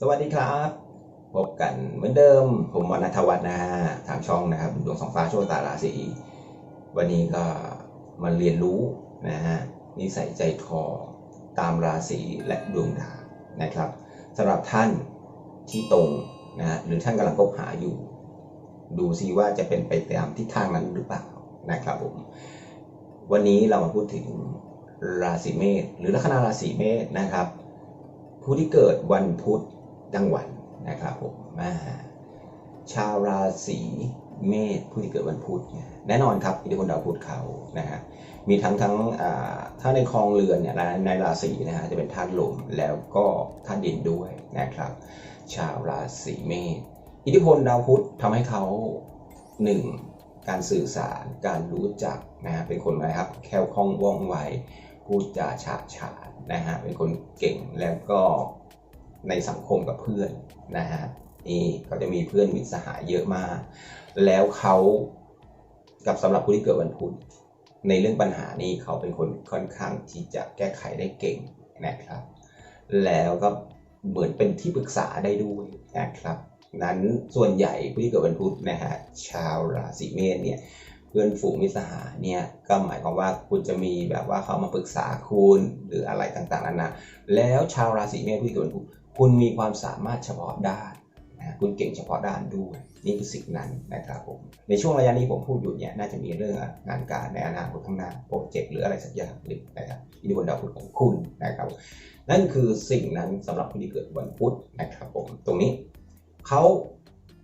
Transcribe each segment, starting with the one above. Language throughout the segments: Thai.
สวัสดีครับ พบกันเหมือนเดิม ผมวรรณทวัฒน์นะฮะทางช่องนะครับดวงสองฟ้าโชคตาราศีวันนี้ก็มาเรียนรู้นะฮะนิสัยใจคอตามราศีและดวงดาวนะครับสำหรับท่านที่ตรงนะฮะหรือท่านกำลังคบหาอยู่ ดูซิว่าจะเป็นไปตามทิศทางนั้นหรือเปล่านะครับผมวันนี้เรามาพูดถึงราศีเมษหรือลัคนาราศีเมษนะครับ ผู้ที่เกิดวันพุธ ดังวันนะครับผมมาชาวราศีเมษผู้ที่เกิดวันพุธเนี่ยแน่นอนครับอิทธิพลดาวพุธเขานะฮะมีทั้งทั้งอ่าถ้าในคลองเรือนเนี่ยในราศีนะฮะจะเป็นธาตุลมแล้วก็ธาตุดินด้วยนะครับ ชาวราศีเมษอิทธิพลดาวพุธทำให้เขาหนึ่งการสื่อสารการรู้จักนะฮะเป็นคนอะไรครับแคล่วคล่องว่องไวพูดจาฉะฉานนะฮะเป็นคนเก่งแล้วก็ ในสังคมกับเพื่อนนะฮะนี่เขาจะมีเพื่อนมิตรสหายเยอะมาก แล้วเขากับสำหรับผู้ที่เกิดวันพุธในเรื่องปัญหานี้เขาเป็นคนค่อนข้างที่จะแก้ไขได้เก่งนะครับ แล้วก็เหมือนเป็นที่ปรึกษาได้ด้วยนะครับนั้นส่วนใหญ่ผู้ที่เกิดวันพุธนะฮะชาวราศีเมษเนี่ยเพื่อนฝูงมิตรสหายเนี่ยก็หมายความว่าคุณจะมีแบบว่าเขามาปรึกษาคุณหรืออะไรต่างๆนานาแล้วชาวราศีเมษผู้ที่เกิดวันพุธ คุณมีความสามารถเฉพาะด้านนะคุณเก่งเฉพาะด้านด้วยนี่คือสิ่งนั้นนะครับผมในช่วงระยะนี้ผมพูดอยู่เนี่ยน่าจะมีเรื่องงานการในอนาคตข้างหน้าโปรเจกต์หรืออะไรสักอย่างหนึ่งนะครับอิทธิพลดาวพุธของคุณนะครับ นั่นคือสิ่งนั้นสำหรับผู้ที่เกิดวันพุธนะครับผมตรงนี้เขา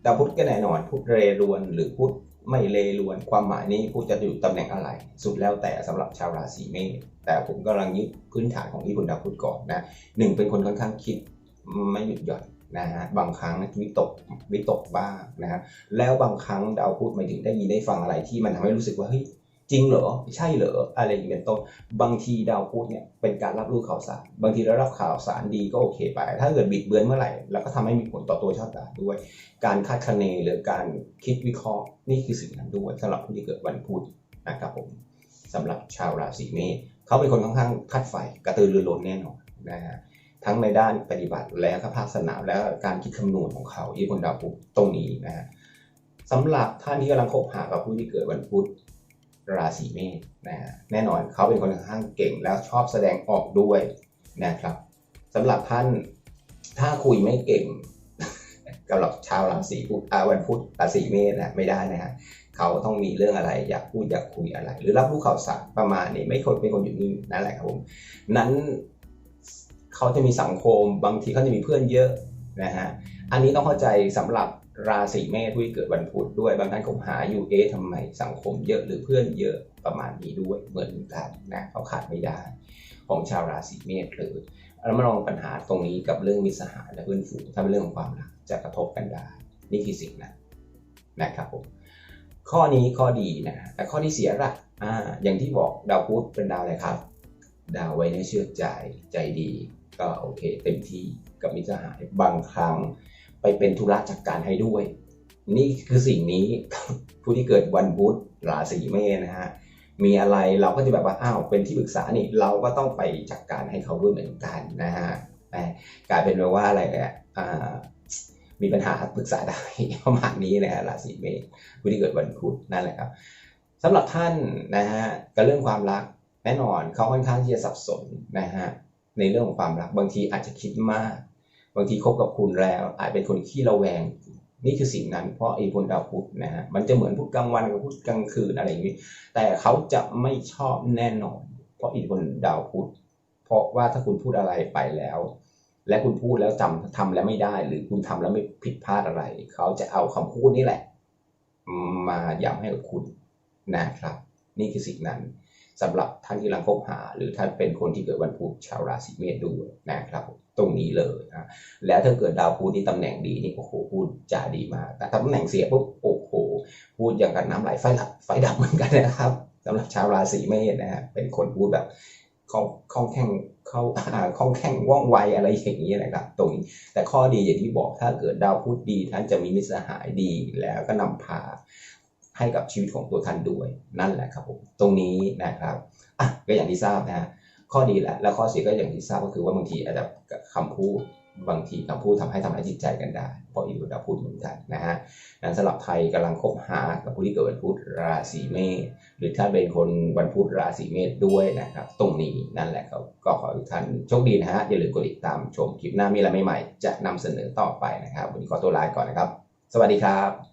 ดาวพุธก็แน่นอนพุธเรรวนหรือพุธไม่เลรวนความหมายนี้พุธจะอยู่ตำแหน่งอะไร สุดแล้วแต่สำหรับชาวราศีเมษแต่ผมกำลังยึดพื้นฐานของที่คุณดาวพุธก่อนนะหนึ่งเป็นคนค่อนข้างคิด ไม่หยุดหย่อนนะฮะบางครั้งวิตกวิตกบ้างนะฮะแล้วบางครั้งดาวพุธหมายถึงได้ยินได้ฟังอะไรที่มันทำให้รู้สึกว่าเฮ้ยจริงเหรอใช่เหรออะไรอย่างนี้เป็นต้นบางทีดาวพุธเนี่ยเป็นการรับรู้ข่าวสารบางทีเรารับข่าวสารดีก็โอเคไป ถ้าเกิดบิดเบือนเมื่อไหร่แล้วก็ทำให้มีผลต่อตัวชาติด้วย การคาดคะเนหรือการคิดวิเคราะห์นี่คือสิ่งนั้นด้วยสำหรับผู้ที่เกิดวันพุธนะครับผมสำหรับชาวราศีเมษเขาเป็นคนค่อนข้างคัดไฟกระตือรือร้นแน่นอนนะฮะ ทั้งในด้านปฏิบัติและก็ภาคสนามและการคิดคำนวณของเขาที่บนดาวพุธตรงนี้นะฮะสำหรับท่านที่กำลังคบหากับผู้ที่เกิดวันพุธราศีเมษนะฮะแน่นอนเขาเป็นคนค่อนข้างเก่งแล้วชอบแสดงออกด้วยนะครับสำหรับท่านถ้าคุยไม่เก่งกับหรับชาวราศีพุธวันพุธราศีเมษนะไม่ได้นะฮะเขาต้องมีเรื่องอะไรอยากพูดอยากคุยอะไร หรือรับรู้ข่าวสารประมาณนี้ไม่คนเป็นคนอยู่นิ่งนั่นแหละครับผมนั้น เขาจะมีสังคม บางทีเขาจะมีเพื่อนเยอะนะฮะอันนี้ต้องเข้าใจสำหรับราศีเมษที่เกิดวันพุธด้วยบางท่านคบหาอยู่เอ๊ะทำไมสังคมเยอะหรือเพื่อนเยอะประมาณนี้ด้วยเหมือนกันนะเขาขาดไม่ได้ ของชาวราศีเมษเลยเรามาลองปัญหาตรงนี้กับเรื่องมิสหายและเพื่อนฝูงถ้าเป็นเรื่องของความรักจะกระทบกันได้ นี่คือสิ่งนั้นนะครับผมข้อนี้ข้อดีนะแต่ข้อที่เสียละอ่าอย่างที่บอกดาวพุธเป็นดาวอะไรครับ ดาวไว้ในเชื่อใจใจดี ก็โอเค เต็มที่กับมิตรสหายบางครั้งไปเป็นธุระจัดการให้ด้วย นี่คือสิ่งนี้ผู้ที่เกิดวันพุธราศีเมษนะฮะมีอะไรเราก็จะแบบว่าอ้าวเป็นที่ปรึกษานี่เราก็ต้องไปจัดการให้เขาด้วยเหมือนกันนะฮะกลายเป็นแบบว่าอะไรเนี่ยมีปัญหาปรึกษาได้ประมาณนี้นะฮะราศีเมษผู้ที่เกิดวันพุธนั่นแหละครับสำหรับท่านนะฮะกับเรื่องความรัก แน่นอนเขาค่อนข้างที่จะสับสนนะฮะในเรื่องของความรักบางทีอาจจะคิดมาก บางทีคบกับคุณแล้ว อาจเป็นคนขี้ระแวง นี่คือสิ่งนั้น เพราะอิทธิพลดาวพุธนะฮะมันจะเหมือนพุธกลางวันกับพุธกลางคืนอะไรอย่างนี้ แต่เขาจะไม่ชอบแน่นอน เพราะอิทธิพลดาวพุธเพราะว่าถ้าคุณพูดอะไรไปแล้ว และคุณพูดแล้วจำทำแล้วไม่ได้ หรือคุณทำแล้วไม่ผิดพลาดอะไร เขาจะเอาคำพูดนี่แหละ มาย้ำให้กับคุณนะครับ นี่คือสิ่งนั้น สำหรับท่านที่กำลังคบหา หรือท่านเป็นคนที่เกิดวันพุธชาวราศีเมษด้วยนะครับ ตรงนี้เลยนะแล้วถ้าเกิดดาวพุธที่ตำแหน่งดีนี่โอ้โหพูดจาดีมากแต่ตำแหน่งเสียปุ๊บโอ้โหพูดอย่างกับน้ำไหลไฟดับไฟดับเหมือนกันนะครับสำหรับชาวราศีเมษนะฮะเป็นคนพูดแบบคล่องคล่องแข็งเข้าคล่องแข็งว่องไวอะไรอย่างนี้นะครับตรงนี้แต่ข้อดีอย่างที่บอกถ้าเกิดดาวพุธดี ท่านจะมีมิตรสหายดีแล้วก็นำพา ให้กับชีวิตของตัวท่านด้วยนั่นแหละครับผมตรงนี้นะครับอะก็อย่างที่ทราบนะฮะข้อดีและแล้วข้อเสียก็อย่างที่ทราบก็คือว่าบางทีอาจจะคำพูดบางทีคำพูดทำให้ทำร้ายจิตใจกันได้ เพราะอีกดาวพุธเหมือนกันนะฮะนั้นสำหรับใครกำลังคบหากับผู้ที่เกิดวันพุธราศีเมษหรือถ้าเป็นคนวันพุธราศีเมษด้วยนะครับ ตรงนี้นั่นแหละครับก็ขอทุกท่านโชคดีนะฮะอย่าลืมกดติดตามชมคลิปหน้ามีอะไรใหม่ๆจะนำเสนอต่อไปนะครับ วันนี้ขอตัวลาก่อนนะครับ สวัสดีครับ